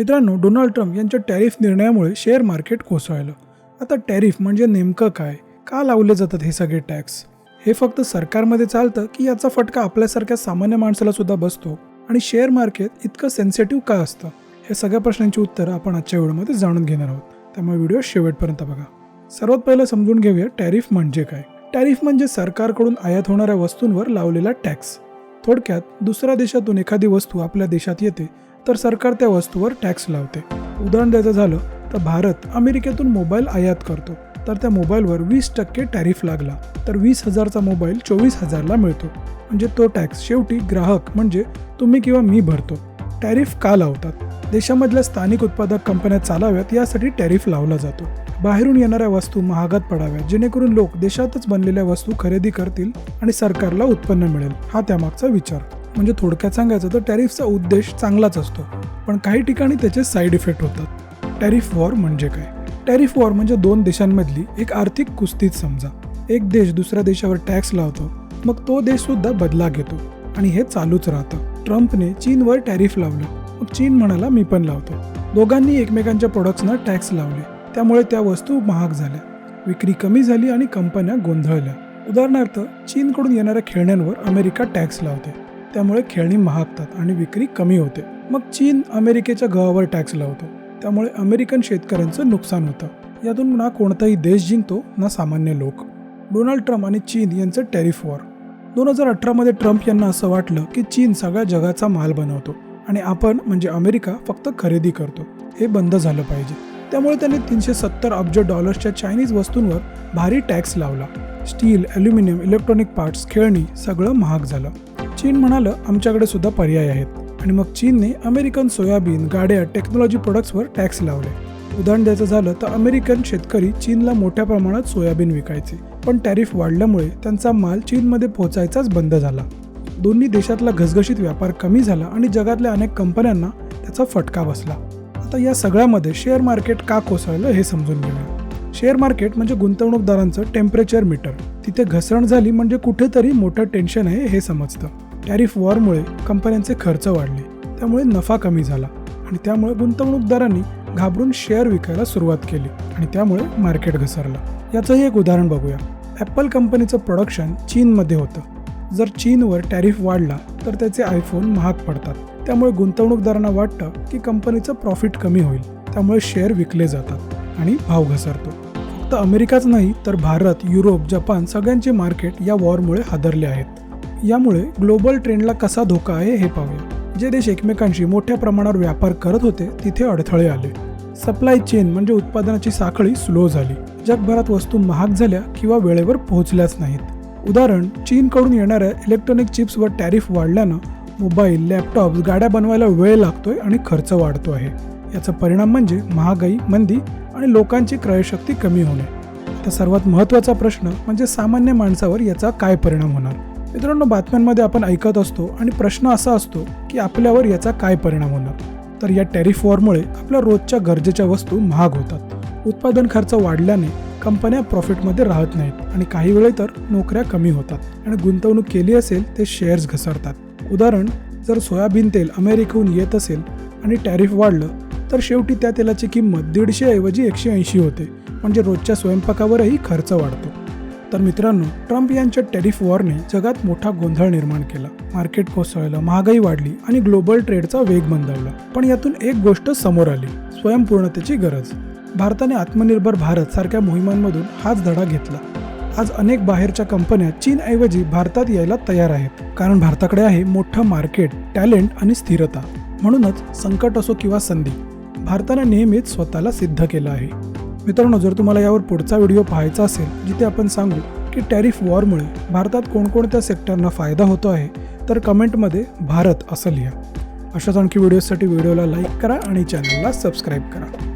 मित्रांनो Donald Trump यांच्या tariff निर्णयामुळे शेअर मार्केट कोसळलं. आता टॅरिफ म्हणजे नेमकं काय? का लावले जातात हे सगळे टॅक्स? हे फक्त सरकारमध्ये चालतं की याचा फटका आपल्यासारख्या सामान्य माणसाला सुद्धा बसतो? आणि शेअर मार्केट इतकं सेन्सिटिव्ह का असतं? हे सगळ्या प्रश्नांची उत्तरं आपण आजच्या व्हिडिओमध्ये जाणून घेणार आहोत. त्यामुळे व्हिडिओ शेवटपर्यंत बघा. सर्वात पहिलं समजून घेऊया टॅरिफ म्हणजे काय? टॅरिफ म्हणजे सरकारकडून आयात होणाऱ्या वस्तूंवर लावलेला टॅक्स. थोडक्यात दुसऱ्या देशातून एखादी वस्तू आपल्या देशात येते तर सरकार त्या वस्तूवर टॅक्स लावते. उदाहरण द्यायचं झालं तर भारत अमेरिकेतून मोबाईल आयात करतो. तर त्या मोबाईलवर वीस टक्के टॅरिफ लागला. तर वीस हजारचा मोबाईल चोवीस हजारला मिळतो. म्हणजे तो टॅक्स शेवटी ग्राहक म्हणजे तुम्ही किंवा मी भरतो. टॅरिफ का लावतात? देशामधल्या स्थानिक उत्पादक कंपन्या चालाव्यात यासाठी टॅरिफ लावला जातो. बाहेरून येणाऱ्या वस्तू महागात पडाव्यात. जेणेकरून लोक देशातच बनलेल्या वस्तू खरेदी करतील आणि सरकारला उत्पन्न मिळेल. हा त्यामागचा विचार. म्हणजे थोडक्यात सांगायचं तर टॅरिफचा उद्देश चांगलाच असतो. पण काही ठिकाणी त्याचे साईड इफेक्ट होतात. टॅरिफ वॉर म्हणजे काय? टॅरिफ वॉर म्हणजे दोन देशांमधली एक आर्थिक कुस्तीच समजा. एक देश दुसऱ्या देशावर टॅक्स लावतो मग तो देश सुद्धा बदला घेतो. आणि हे चालूच राहतं. ट्रम्पने चीनवर टॅरिफ लावलं. मग चीन म्हणाला मी पण लावतो. दोघांनी एकमेकांच्या प्रोडक्ट्सना टॅक्स लावले. त्यामुळे त्या वस्तू महाग झाल्या. विक्री कमी झाली आणि कंपन्या गोंधळल्या. उदाहरणार्थ चीनकडून येणाऱ्या खेळण्यांवर अमेरिका टॅक्स लावते. त्यामुळे खेळणी महागतात आणि विक्री कमी होते. मग चीन अमेरिकेच्या गव्हावर टॅक्स लावतो. त्यामुळे अमेरिकन शेतकऱ्यांचं नुकसान होतं. यातून ना कोणताही देश जिंकतो ना सामान्य लोक. डोनाल्ड ट्रम्प आणि चीन यांचं टॅरिफ वॉर. दोन हजार अठरामध्ये ट्रम्प यांना असं वाटलं की चीन सगळ्या जगाचा माल बनवतो आणि आपण म्हणजे अमेरिका फक्त खरेदी करतो. हे बंद झालं पाहिजे. त्यामुळे त्यांनी तीनशे सत्तर अब्ज डॉलर्सच्या चायनीज वस्तूंवर भारी टॅक्स लावला. स्टील ॲल्युमिनियम इलेक्ट्रॉनिक पार्ट्स खेळणी सगळं महाग झालं. चीन म्हणालं आमच्याकडे सुद्धा पर्याय आहेत. आणि मग चीनने अमेरिकन सोयाबीन गाड्या टेक्नॉलॉजी प्रोडक्ट्सवर टॅक्स लावले. उदाहरण द्यायचं झालं तर अमेरिकन शेतकरी चीनला मोठ्या प्रमाणात सोयाबीन विकायचे. पण टॅरिफ वाढल्यामुळे त्यांचा माल चीनमध्ये पोहोचायचाच बंद झाला. दोन्ही देशातला घसघशीत व्यापार कमी झाला आणि जगातल्या अनेक कंपन्यांना त्याचा फटका बसला. आता या सगळ्यामध्ये शेअर मार्केट का कोसळलं हे समजून घेऊया. शेअर मार्केट म्हणजे गुंतवणूकदारांचं टेम्परेचर मीटर. तिथे घसरण झाली म्हणजे कुठेतरी मोठं टेन्शन आहे हे समजतं. टॅरिफ वॉरमुळे कंपन्यांचे खर्च वाढले. त्यामुळे नफा कमी झाला आणि त्यामुळे गुंतवणूकदारांनी घाबरून शेअर विकायला सुरुवात केली आणि त्यामुळे मार्केट घसरलं. याचंही एक उदाहरण बघूया. ॲपल कंपनीचं प्रोडक्शन चीनमध्ये होतं. जर चीनवर टॅरिफ वाढला तर त्याचे आयफोन महाग पडतात. त्यामुळे गुंतवणूकदारांना वाटतं की कंपनीचं प्रॉफिट कमी होईल. त्यामुळे शेअर विकले जातात आणि भाव घसरतो. फक्त अमेरिकाच नाही तर भारत युरोप जपान सगळ्यांचे मार्केट या वॉरमुळे हादरले आहेत. यामुळे ग्लोबल ट्रेंडला कसा धोका आहे हे पाहूया. जे देश एकमेकांशी मोठ्या प्रमाणावर व्यापार करत होते तिथे अडथळे आले. सप्लाय चेन म्हणजे उत्पादनाची साखळी स्लो झाली. जगभरात वस्तू महाग झाल्या किंवा वेळेवर पोहोचल्याच नाहीत. उदाहरण चीनकडून येणाऱ्या इलेक्ट्रॉनिक चिप्सवर टॅरिफ वाढल्यानं मोबाईल लॅपटॉप्स गाड्या बनवायला वेळ लागतोय आणि खर्च वाढतो आहे. याचा परिणाम म्हणजे महागाई मंदी आणि लोकांची क्रयशक्ती कमी होणे. आता सर्वात महत्त्वाचा प्रश्न म्हणजे सामान्य माणसावर याचा काय परिणाम होणार? मित्रांनो बातम्यांमध्ये आपण ऐकत असतो आणि प्रश्न असा असतो की आपल्यावर याचा काय परिणाम होणार? तर या टॅरिफ वॉरमुळे आपल्या रोजच्या गरजेच्या वस्तू महाग होतात. उत्पादन खर्च वाढल्याने कंपन्या प्रॉफिटमध्ये राहत नाहीत आणि काही वेळे तर नोकऱ्या कमी होतात आणि गुंतवणूक केली असेल ते शेअर्स घसरतात. उदाहरण जर सोयाबीन तेल अमेरिकेहून येत असेल आणि टॅरिफ वाढलं तर शेवटी त्या तेलाची किंमत दीडशे ऐवजी एकशे ऐंशी होते. म्हणजे रोजच्या स्वयंपाकावरही खर्च वाढतो. तर मित्रांनो ट्रम्प यांच्या टेरिफ वॉरने जगात मोठा गोंधळ निर्माण केला. मार्केट कोसळलं महागाई वाढली आणि ग्लोबल ट्रेडचा वेग मंदावला. पण यातून एक गोष्ट समोर आली स्वयंपूर्णतेची गरज. भारताने आत्मनिर्भर भारत सारख्या मोहिमांमधून हाच धडा घेतला. आज अनेक बाहेरच्या कंपन्या चीनऐवजी भारतात यायला तयार आहेत कारण भारताकडे आहे मोठं मार्केट टॅलेंट आणि स्थिरता. म्हणूनच संकट असो किंवा संधी भारताने नेहमीच स्वतःला सिद्ध केलं आहे. मित्रांनो जर तुम्हाला यावर पुढचा व्हिडिओ पाहायचा असेल जिथे आपण सांगू की टॅरिफ वॉरमुळे भारतात कोणकोणत्या सेक्टरना फायदा होतो आहे तर कमेंटमध्ये भारत असं लिहा. अशाच आणखी व्हिडिओसाठी व्हिडिओला लाईक करा आणि चॅनलला सबस्क्राईब करा.